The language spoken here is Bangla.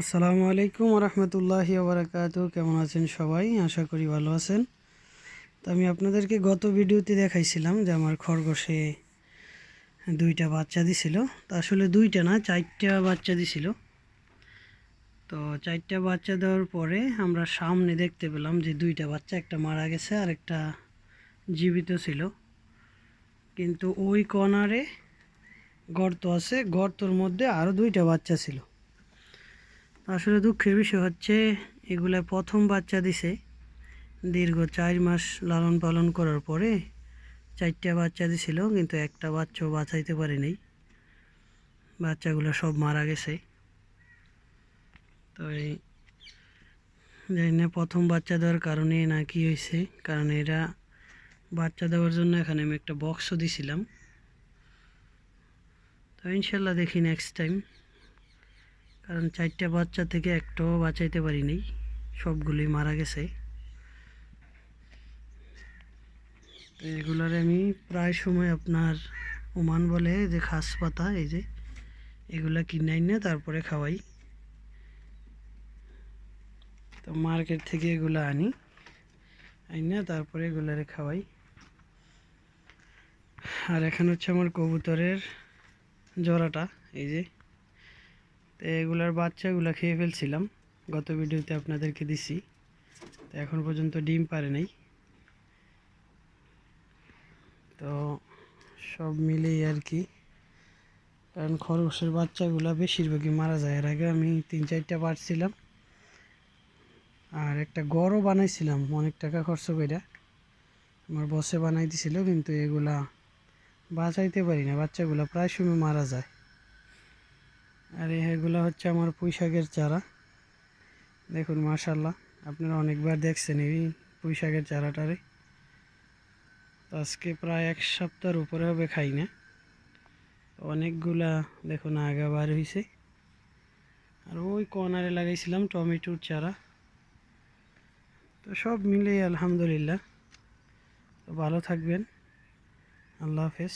আসসালামু আলাইকুম রহমতুল্লাহি ওবরাকাতু। কেমন আছেন সবাই? আশা করি ভালো আছেন। তো আমি আপনাদেরকে গত ভিডিওতে দেখাইছিলাম যে আমার খরগোশে দুইটা বাচ্চা দিছিল। তা আসলে দুইটা না, চারটা বাচ্চা দিছিল। তো চারটা বাচ্চা দেওয়ার পরে আমরা সামনে দেখতে পেলাম যে দুইটা বাচ্চা, একটা মারা গেছে আর একটা জীবিত ছিল। কিন্তু ওই কর্নারে গর্ত আছে, গর্তর মধ্যে আরও দুইটা বাচ্চা ছিল। আসলে দুঃখের বিষয় হচ্ছে, এগুলা প্রথম বাচ্চা দিছে। দীর্ঘ চার মাস লালন পালন করার পরে চারটা বাচ্চা দিছিল, কিন্তু একটা বাচ্চাও বাঁচাইতে পারেনি বাচ্চাগুলো সব মারা গেছে। তো এই জানি না প্রথম বাচ্চা দেওয়ার কারণে না কি হয়েছে, কারণ এরা বাচ্চা দেওয়ার জন্য এখানে আমি একটা বক্সও দিছিলাম। তো ইনশাল্লাহ দেখি নেক্সট টাইম কারণ চারটা বাচ্চা থেকে একটাও বাঁচাইতে পারিনি সবগুলোই মারা গেছে। তো এগুলার আমি প্রায় সময় আপনার ওমান বলে যে ঘাস পাতা, এই যে এগুলা কিনে না, তারপরে খাওয়াই। তো মার্কেট থেকে এগুলো আনি আইনা তারপরে এগুলারে খাওয়াই। আর এখন হচ্ছে আমার কবুতরের জোড়াটা এই যে তো এগুলার বাচ্চাগুলো খেয়ে ফেলছিলাম। গত ভিডিওতে আপনাদেরকে দিছি। তো এখন পর্যন্ত ডিম পারে নাই। তো সব মিলেই আর কি। কারণ খরগোশের বাচ্চাগুলো বেশিরভাগই মারা যায়। এর আগে আমি তিন চারটা পারছিলাম আর একটা গড়ও বানাইছিলাম, অনেক টাকা খরচ করে আমার বসে বানাই দিছিল, কিন্তু এগুলা বাঁচাইতে পারি না। বাচ্চাগুলো প্রায় সময় মারা যায়। আর এগুলো হচ্ছে আমার পুঁই শাকের চারা। দেখুন মাশাল্লাহ আপনারা অনেকবার দেখছেন এই পুঁই শাকের চারাটারে। তো আজকে প্রায় এক সপ্তাহের উপরে হবে খাই না। অনেকগুলা, দেখুন, আগা বার হয়েছে আর ওই কর্নারে লাগাইছিলাম টমেটোর চারা। তো সব মিলে আলহামদুলিল্লাহ। তো ভালো থাকবেন। আল্লাহ হাফেজ।